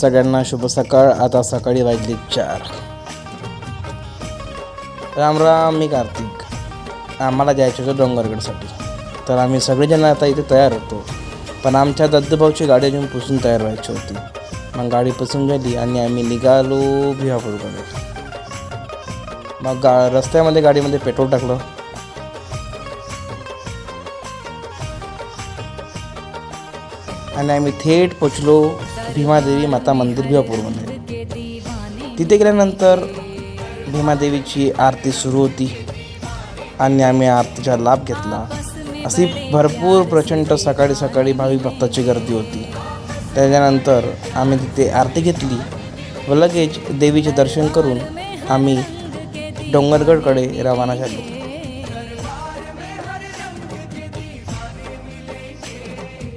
सगळ्यांना शुभ सकाळ. आता सकाळी वाजले चार. राम राम मी कार्तिक. आम्हाला जायचं होतं डोंगरगडसाठी. तर आम्ही सगळेजण आता इथे तयार होतो. पण आमच्या दद्दभाऊची गाडी अजून पुसून तयार व्हायची होती. मग गाडी पुसून झाली आणि आम्ही निघालो भिवापूरकडे मग गा रस्त्यामध्ये गाडीमध्ये पेट्रोल टाकलं. आणि आम्ही थेट पोचलो भीमादेवी माता मंदिर भिवापूरमध्ये तिथे गेल्यानंतर भीमादेवीची आरती सुरू होती आणि आम्ही आरतीचा लाभ घेतला. अशी भरपूर प्रचंड सकाळी सकाळी भाविक भक्ताची गर्दी होती. त्याच्यानंतर आम्ही तिथे आरती घेतली व लगेच देवीचे दर्शन करून आम्ही डोंगरगडकडे रवाना झालो.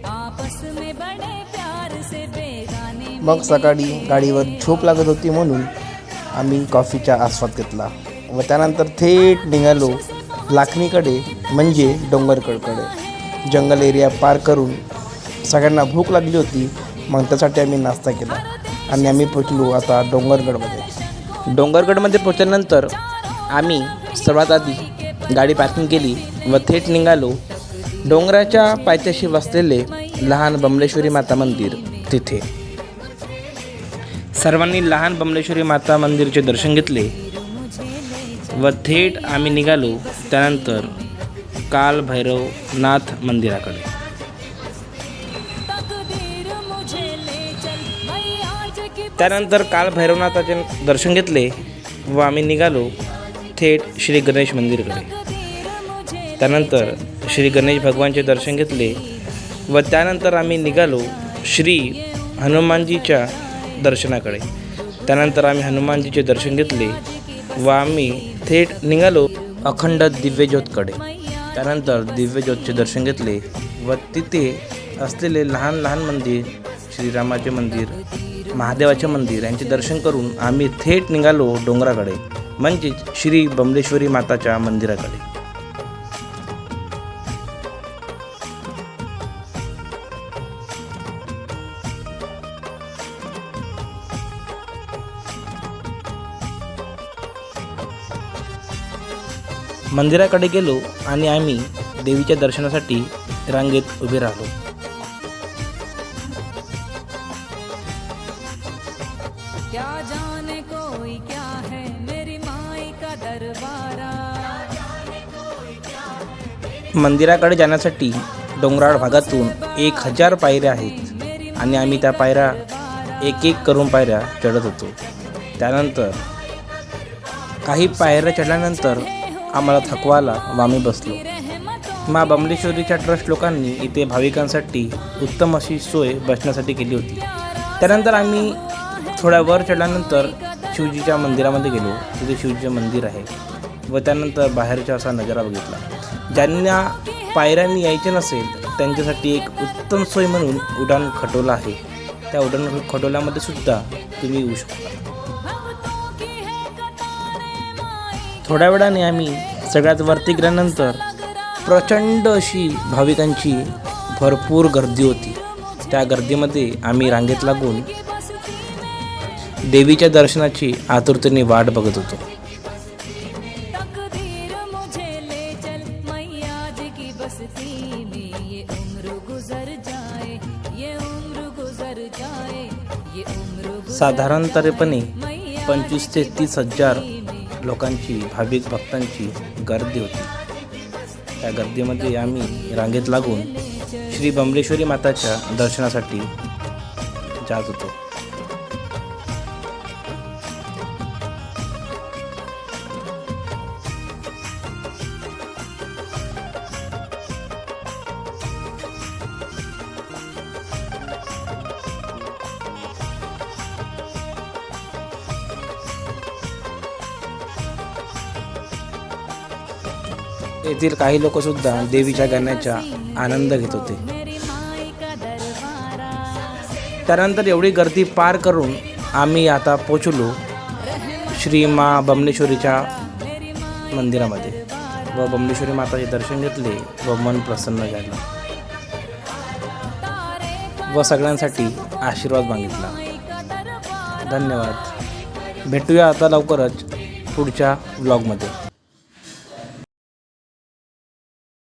आपस में बड़े प्यार से मग सकाळी गाडीवर झोप लागत होती म्हणून आम्ही कॉफीचा आस्वाद घेतला. व त्यानंतर थेट निघालो लाखणीकडे म्हणजे डोंगरकडकडे. जंगल एरिया पार करून सगळ्यांना भूक लागली होती मग त्यासाठी आम्ही नाश्ता केला. आणि आम्ही पोचलो आता डोंगरगडमध्ये. डोंगरगडमध्ये पोचल्यानंतर आम्ही सर्वात आधी गाडी पार्किंग केली व थेट निघालो डोंगराच्या पायथ्याशी वसलेले लहान बमलेश्वरी माता मंदिर तिथे. सर्वांनी लहान बमलेश्वरी माता मंदिरचे दर्शन घेतले व थेट आम्ही निघालो त्यानंतर काल भैरवनाथ मंदिराकडे. त्यानंतर काल भैरवनाथाचे दर्शन घेतले व आम्ही निघालो थेट श्री गणेश मंदिरकडे. त्यानंतर श्री गणेश भगवानचे दर्शन घेतले व त्यानंतर आम्ही निघालो श्री हनुमानजीच्या दर्शनाकडे. त्यानंतर आम्ही हनुमानजीचे दर्शन घेतले व आम्ही थेट निघालो अखंड दिव्यज्योतकडे. त्यानंतर दिव्यज्योतचे दर्शन घेतले व तिथे असलेले लहान लहान मंदिर श्रीरामाचे मंदिर महादेवाचे मंदिर यांचे दर्शन करून आम्ही थेट निघालो डोंगराकडे म्हणजेच श्री बमलेश्वरी माताच्या मंदिराकडे. मंदिराकडे गेलो आणि आम्ही देवीच्या दर्शनासाठी रांगेत उभे राहिलो. मंदिराकडे जाण्यासाठी डोंगराळ भागातून एक हजार पायऱ्या आहेत आणि आम्ही त्या पायऱ्या एक एक करून पायऱ्या चढत होतो. त्यानंतर काही पायऱ्या चढल्यानंतर आम्हाला थकवा आला व आम्ही बसलो. मा बमलेश्वरीच्या ट्रस्ट लोकांनी इथे भाविकांसाठी उत्तम अशी सोय बसण्यासाठी केली होती. त्यानंतर आम्ही थोड्या वर चढल्यानंतर शिवजीच्या मंदिरामध्ये गेलो तिथे शिवजीचे मंदिर आहे. व त्यानंतर बाहेरचा असा नजारा बघितला. ज्यांना पायऱ्यांनी यायचे नसेल त्यांच्यासाठी एक उत्तम सोय म्हणून उड्डाण खटोला आहे. त्या उड्डाण खटोल्यामध्ये सुद्धा तुम्ही येऊ शकता. थोड्या वेळाने आम्ही सगळ्यात वरती गेल्यानंतर प्रचंड अशी भाविकांची भरपूर गर्दी होती. त्या गर्दीमध्ये आम्ही रांगेत लागून देवीच्या दर्शनाची आतुरतेने वाट बघत होतो. साधारणतरेपणे पंचवीस ते तीस हजार लोकांची भाविक भक्तांची गर्दी होती. त्या गर्दीमध्ये आम्ही रांगेत लागून श्री बमलेश्वरी माताच्या दर्शनासाठी जात होतो. येथील काही लोक सुद्धा देवीच्या गाण्याचा आनंद घेत होते. त्यानंतर एवढी गर्दी पार करून आम्ही आता पोचलो श्री मा बमनेश्वरीच्या मंदिरामध्ये व बमनेश्वरी माताचे दर्शन घेतले व मन प्रसन्न झालं व सगळ्यांसाठी आशीर्वाद मागितला. धन्यवाद. भेटूया आता लवकरच पुढच्या व्लॉगमध्ये